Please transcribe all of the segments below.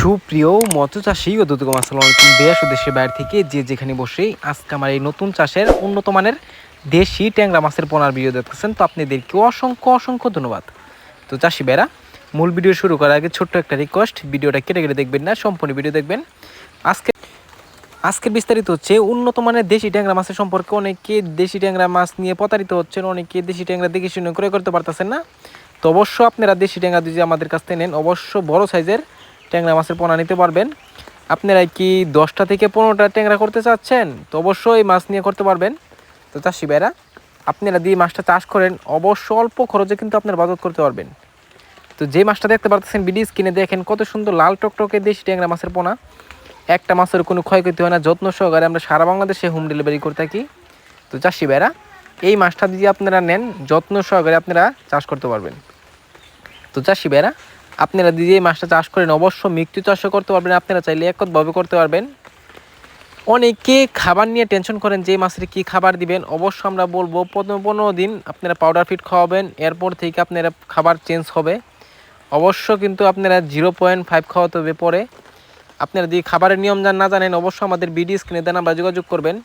সুপ্রিয় মৎস্য চাষী ও দুদকম আসসালামু আলাইকুম দেশ ও দেশের বাইরে থেকে যে যেখানে বসেই আজকে আমার এই নতুন চাষের উন্নত মানের দেশি ট্যাংরা মাছের পোনার ভিডিও দেখতেছেন, তো আপনাদেরকে অসংখ্য অসংখ্য ধন্যবাদ। তো চাষি বেরা মূল ভিডিও শুরু করার আগে ছোট্ট একটা রিকোয়েস্ট ভিডিওটা কেটে কেটে দেখবেন না, সম্পূর্ণ ভিডিও দেখবেন। আজকে আজকের বিস্তারিত হচ্ছে উন্নত মানের দেশি ট্যাংরা মাছের সম্পর্কে অনেকে দেশি ট্যাংরা মাছ নিয়ে প্রতারিত হচ্ছেন, অনেকে দেশি ট্যাংরা দেখে শুনে ক্রয় করতে পারতেছেন না। তো অবশ্য আপনারা দেশি ট্যাংরা যদি আমাদের কাছ থেকে নেন, অবশ্য বড় সাইজের ট্যাংরা মাছের পোনা নিতে পারবেন। আপনারা কি দশটা থেকে পনেরোটা ট্যাংরা করতে চাচ্ছেন? তো অবশ্যই মাছ নিয়ে করতে পারবেন। তো চাষি ভাইরা, আপনারা দিয়ে মাছটা চাষ করেন, অবশ্য অল্প খরচে কিন্তু আপনারা বাজত করতে পারবেন। তো যে মাছটা দেখতে পারতেছেন বিডি স্কিনে দেখেন কত সুন্দর লাল টকটকে দেশি ট্যাংরা মাছের পোনা। একটা মাছের কোনো ক্ষয়ক্ষতি হয় না, যত্ন সহকারে আমরা সারা বাংলাদেশে হোম ডেলিভারি করে থাকি। তো চাষি ভাইরা, এই মাছটা যদি আপনারা নেন, যত্ন সহকারে আপনারা চাষ করতে পারবেন। তো চাষি ভাইরা আপনারা যদি মাছটা চাষ করেন অবশ্য মৃত্যু চাষও করতে পারবেন, আপনারা চাইলে একতভাবে করতে পারবেন। অনেকে খাবার নিয়ে টেনশন করেন যে মাছের কি খাবার দিবেন। অবশ্য আমরা বলব প্রথম পনেরো দিন আপনারা পাউডার ফিট খাওয়াবেন, এরপর থেকে আপনারা খাবার চেঞ্জ হবে। অবশ্য কিন্তু আপনারা জিরো পয়েন্ট ফাইভ খাওয়াতে হবে পরে। আপনারা যদি খাবারের নিয়ম জান না জানেন অবশ্যই আমাদের বিডি স্ক্রিনে দেন আমরা যোগাযোগ করবেন।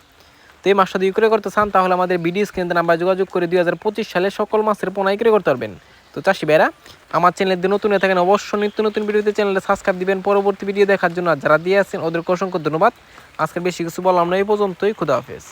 তো এই মাছটা যদি করে করতে চান, তাহলে আমাদের বিডি স্ক্রিনে দেন আমরা যোগাযোগ করে দুই হাজার পঁচিশ সালে সকল মাছের পোনাই করে করতে পারবেন। তো চাষি ভাইরা, আমার চ্যানেলে নতুন হয়ে থাকেন, অবশ্যই নিত্য নতুন ভিডিওতে চ্যানেলে সাবস্ক্রাইব দিবেন। পরবর্তী ভিডিও দেখার জন্য যারা দিয়ে আছেন, ওদেরকে অসংখ্য ধন্যবাদ। আজকে বেশি কিছু বললাম না, এই পর্যন্তই। খুদা হাফেজ।